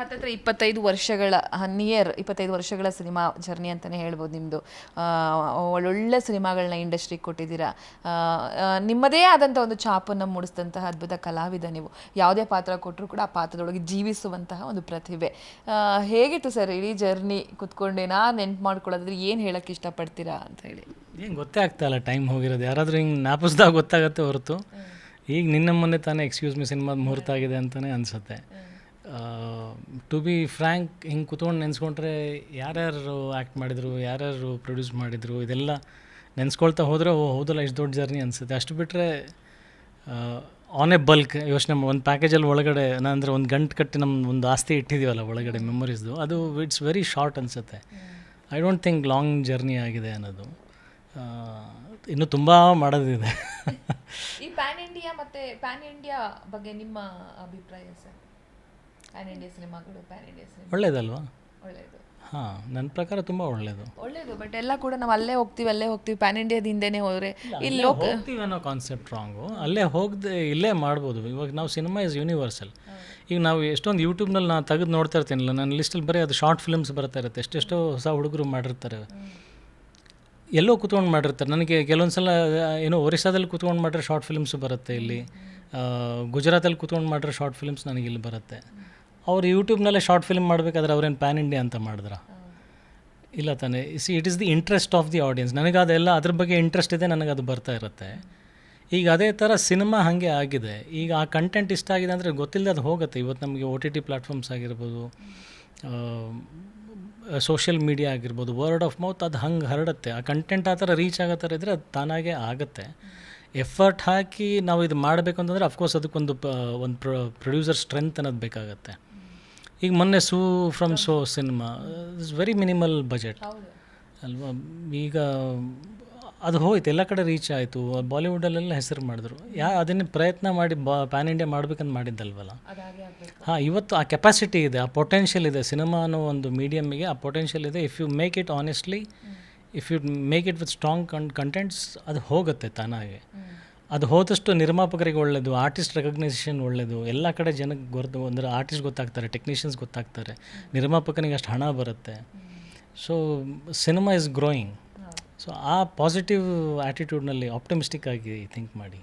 ಹತ್ತತ್ರ ಇಪ್ಪತ್ತೈದು ವರ್ಷಗಳ ನಿಯರ್ ಇಪ್ಪತ್ತೈದು ವರ್ಷಗಳ ಸಿನಿಮಾ ಜರ್ನಿ ಅಂತಲೇ ಹೇಳ್ಬೋದು ನಿಮ್ಮದು ಒಳ್ಳೊಳ್ಳೆ ಸಿನಿಮಾಗಳನ್ನ ಇಂಡಸ್ಟ್ರಿಗೆ ಕೊಟ್ಟಿದ್ದೀರಾ. ನಿಮ್ಮದೇ ಆದಂಥ ಒಂದು ಛಾಪನ್ನು ಮೂಡಿಸಿದಂತಹ ಅದ್ಭುತ ಕಲಾವಿದ ನೀವು. ಯಾವುದೇ ಪಾತ್ರ ಕೊಟ್ಟರು ಕೂಡ ಆ ಪಾತ್ರದೊಳಗೆ ಜೀವಿಸುವಂತಹ ಒಂದು ಪ್ರತಿಭೆ. ಹೇಗಿತ್ತು ಸರ್ ಇಡೀ ಜರ್ನಿ ಕುತ್ಕೊಂಡೆ? ನಾ ನೆನ್ಪು ಮಾಡ್ಕೊಳ್ಳೋದ್ರೆ ಏನು ಹೇಳಕ್ಕೆ ಇಷ್ಟಪಡ್ತೀರಾ ಅಂತ ಹೇಳಿ. ಏನು ಗೊತ್ತೇ ಆಗ್ತಾ ಇಲ್ಲ ಟೈಮ್ ಹೋಗಿರೋದು. ಯಾರಾದರೂ ಹಿಂಗೆ ಜ್ಞಾಪಿಸ್ದಾಗ ಗೊತ್ತಾಗತ್ತೆ ಹೊರತು. ಈಗ ನಿನ್ನ ಮೊನ್ನೆ ತಾನೇ ಎಕ್ಸ್ಕ್ಯೂಸ್ ಮಿ ಸಿನಿಮಾದ ಮುಹೂರ್ತ ಆಗಿದೆ ಅಂತಲೇ ಅನಿಸುತ್ತೆ. ಟು ಬಿ ಫ್ರ್ಯಾಂಕ್ ಹಿಂಗೆ ಕುತ್ಕೊಂಡು ನೆನೆಸ್ಕೊಂಡ್ರೆ ಯಾರ್ಯಾರು ಆ್ಯಕ್ಟ್ ಮಾಡಿದರು ಯಾರ್ಯಾರು ಪ್ರೊಡ್ಯೂಸ್ ಮಾಡಿದರು ಇದೆಲ್ಲ ನೆನೆಸ್ಕೊಳ್ತಾ ಹೋದರೆ ಓ ಹೌದಲ್ಲ ಎಷ್ಟು ದೊಡ್ಡ ಜರ್ನಿ ಅನಿಸುತ್ತೆ. ಅಷ್ಟು ಬಿಟ್ಟರೆ ಆನ್ ಎ ಬಲ್ಕ್ ಯೋಚನೆ ಒಂದು ಪ್ಯಾಕೇಜಲ್ಲಿ ಒಳಗಡೆ ಅಂದರೆ ಒಂದು ಗಂಟು ಕಟ್ಟಿ ನಮ್ಮ ಒಂದು ಆಸ್ತಿ ಇಟ್ಟಿದ್ದೀವಲ್ಲ ಒಳಗಡೆ ಮೆಮೊರೀಸ್ದು ಅದು ಇಟ್ಸ್ ವೆರಿ ಶಾರ್ಟ್ ಅನಿಸುತ್ತೆ. I don't think long journey ಆಗಿದೆ ಅನ್ನೋದು. ಇನ್ನೂ ತುಂಬ ಮಾಡೋದಿದೆ. ಈ ಪ್ಯಾನ್ ಇಂಡಿಯಾ ಮತ್ತೆ ಪ್ಯಾನ್ ಇಂಡಿಯಾ ಬಗ್ಗೆ ನಿಮ್ಮ ಅಭಿಪ್ರಾಯ ಸರ್? ಸಿನಿಮಾಗಳು ಒಳ್ಳೇದಲ್ವಾ? ಒಳ್ಳೇದು. ಹಾಂ ನನ್ನ ಪ್ರಕಾರ ತುಂಬ ಒಳ್ಳೆಯದು ಒಳ್ಳೇದು ಬಟ್ ಎಲ್ಲ ಕೂಡ ನಾವು ಅಲ್ಲೇ ಹೋಗ್ತೀವಿ ಅಲ್ಲೇ ಹೋಗ್ತೀವಿ ಪ್ಯಾನ್ ಇಂಡಿಯಾದ ಹಿಂದೆನೇ ಹೋದ್ರೆ ಇಲ್ಲಿ ಹೋಗ್ತೀವಿ ಅನ್ನೋ ಕಾನ್ಸೆಪ್ಟ್ ರಾಂಗು ಅಲ್ಲೇ ಹೋಗದೆ ಇಲ್ಲೇ ಮಾಡ್ಬೋದು. ಇವಾಗ ನಾವು ಸಿನಿಮಾ ಇಸ್ ಯೂನಿವರ್ಸಲ್ ಈಗ ನಾವು ಎಷ್ಟೊಂದು ಯೂಟ್ಯೂಬ್ನಲ್ಲಿ ನಾನು ತೆಗೆದು ನೋಡ್ತಾ ಇರ್ತೀನಲ್ಲ ನನ್ನ ಲಿಸ್ಟಲ್ಲಿ ಬರೀ ಅದು ಶಾರ್ಟ್ ಫಿಲ್ಮ್ಸ್ ಬರ್ತಾ ಇರುತ್ತೆ ಎಷ್ಟೆಷ್ಟೋ ಹೊಸ ಹುಡುಗರು ಮಾಡಿರ್ತಾರೆ. ಎಲ್ಲೋ ಕೂತ್ಕೊಂಡು ಮಾಡಿರ್ತಾರೆ. ನನಗೆ ಕೆಲವೊಂದು ಸಲ ಏನೋ ಒರಿಸ್ಸಾದಲ್ಲಿ ಕೂತ್ಕೊಂಡು ಮಾಡಿರೋ ಶಾರ್ಟ್ ಫಿಲ್ಮ್ಸ್ ಬರುತ್ತೆ ಇಲ್ಲಿ. ಗುಜರಾತಲ್ಲಿ ಕೂತ್ಕೊಂಡು ಮಾಡಿರೋ ಶಾರ್ಟ್ ಫಿಲ್ಮ್ಸ್ ನನಗೆ ಇಲ್ಲಿ ಬರುತ್ತೆ ಅವ್ರು ಯೂಟ್ಯೂಬ್ನಲ್ಲೇ ಶಾರ್ಟ್ ಫಿಲ್ಮ್ ಮಾಡಬೇಕಾದ್ರೆ ಅವ್ರೇನು ಪ್ಯಾನ್ ಇಂಡಿಯಾ ಅಂತ ಮಾಡಿದ್ರ? ಇಲ್ಲ ತಾನೇ. See it is the interest of the audience ನನಗೆ ಅದೆಲ್ಲ ಅದ್ರ ಬಗ್ಗೆ ಇಂಟ್ರೆಸ್ಟ್ ಇದೆ ನನಗೆ ಅದು ಬರ್ತಾ ಇರುತ್ತೆ. ಈಗ ಅದೇ ಥರ ಸಿನಿಮಾ ಹಾಗೆ ಆಗಿದೆ. ಈಗ ಆ ಕಂಟೆಂಟ್ ಇಷ್ಟ ಆಗಿದೆ ಅಂದರೆ ಗೊತ್ತಿಲ್ಲದೆ ಅದು ಹೋಗುತ್ತೆ. ಇವತ್ತು ನಮಗೆ ಒ ಟಿ ಟಿ ಪ್ಲ್ಯಾಟ್ಫಾರ್ಮ್ಸ್ ಆಗಿರ್ಬೋದು ಸೋಷಿಯಲ್ ಮೀಡಿಯಾ ಆಗಿರ್ಬೋದು ವರ್ಡ್ ಆಫ್ ಮೌತ್ ಅದು ಹಂಗೆ ಹರಡುತ್ತೆ. ಆ ಕಂಟೆಂಟ್ ಆ ಥರ ರೀಚ್ ಆಗೋ ಥರ ಇದ್ದರೆ ಅದು ತಾನಾಗೆ ಆಗುತ್ತೆ. ಎಫರ್ಟ್ ಹಾಕಿ ನಾವು ಇದು ಮಾಡಬೇಕು ಅಂತಂದರೆ ಅಫ್ಕೋರ್ಸ್ ಅದಕ್ಕೊಂದು ಒಂದು ಪ್ರೊಡ್ಯೂಸರ್ ಸ್ಟ್ರೆಂತ್ ಅನ್ನೋದು ಬೇಕಾಗತ್ತೆ. ಈಗ ಮೊನ್ನೆ Su from So cinema is very minimal budget ಅಲ್ವಾ? ಈಗ ಅದು ಹೋಯ್ತು ಎಲ್ಲ ಕಡೆ ರೀಚ್ ಆಯಿತು. ಬಾಲಿವುಡಲ್ಲೆಲ್ಲ ಹೆಸರು ಮಾಡಿದ್ರು. ಯಾ ಅದನ್ನೇ ಪ್ರಯತ್ನ ಮಾಡಿ ಬಾ ಪ್ಯಾನ್ ಇಂಡಿಯಾ ಮಾಡ್ಬೇಕಂತ ಮಾಡಿದ್ದಲ್ವಲ್ಲ? ಹಾಂ ಇವತ್ತು ಆ ಕೆಪಾಸಿಟಿ ಇದೆ ಆ ಪೊಟೆನ್ಷಿಯಲ್ ಇದೆ. ಸಿನಿಮಾ ಅನ್ನೋ ಒಂದು ಮೀಡಿಯಮ್ಮಿಗೆ ಆ ಪೊಟೆನ್ಷಿಯಲ್ ಇದೆ. If you make it honestly if you make it with strong con contents ಅದು ಹೋಗುತ್ತೆ ತಾನಾಗೆ. ಅದು ಹೋದಷ್ಟು ನಿರ್ಮಾಪಕರಿಗೆ ಒಳ್ಳೆಯದು ಆರ್ಟಿಸ್ಟ್ ರೆಕಗ್ನೈಸೇಷನ್ ಒಳ್ಳೆಯದು ಎಲ್ಲ ಕಡೆ ಜನಕ್ಕೆ ಗೊತ್ತು ಅಂದರೆ ಆರ್ಟಿಸ್ಟ್ ಗೊತ್ತಾಗ್ತಾರೆ ಟೆಕ್ನಿಷಿಯನ್ಸ್ ಗೊತ್ತಾಗ್ತಾರೆ, ನಿರ್ಮಾಪಕನಿಗೆ ಅಷ್ಟು ಹಣ ಬರುತ್ತೆ. So cinema is growing so ಆ ಪಾಸಿಟಿವ್ ಆ್ಯಟಿಟ್ಯೂಡ್ನಲ್ಲಿ ಆಪ್ಟಮಿಸ್ಟಿಕ್ ಆಗಿ ಥಿಂಕ್ ಮಾಡಿ.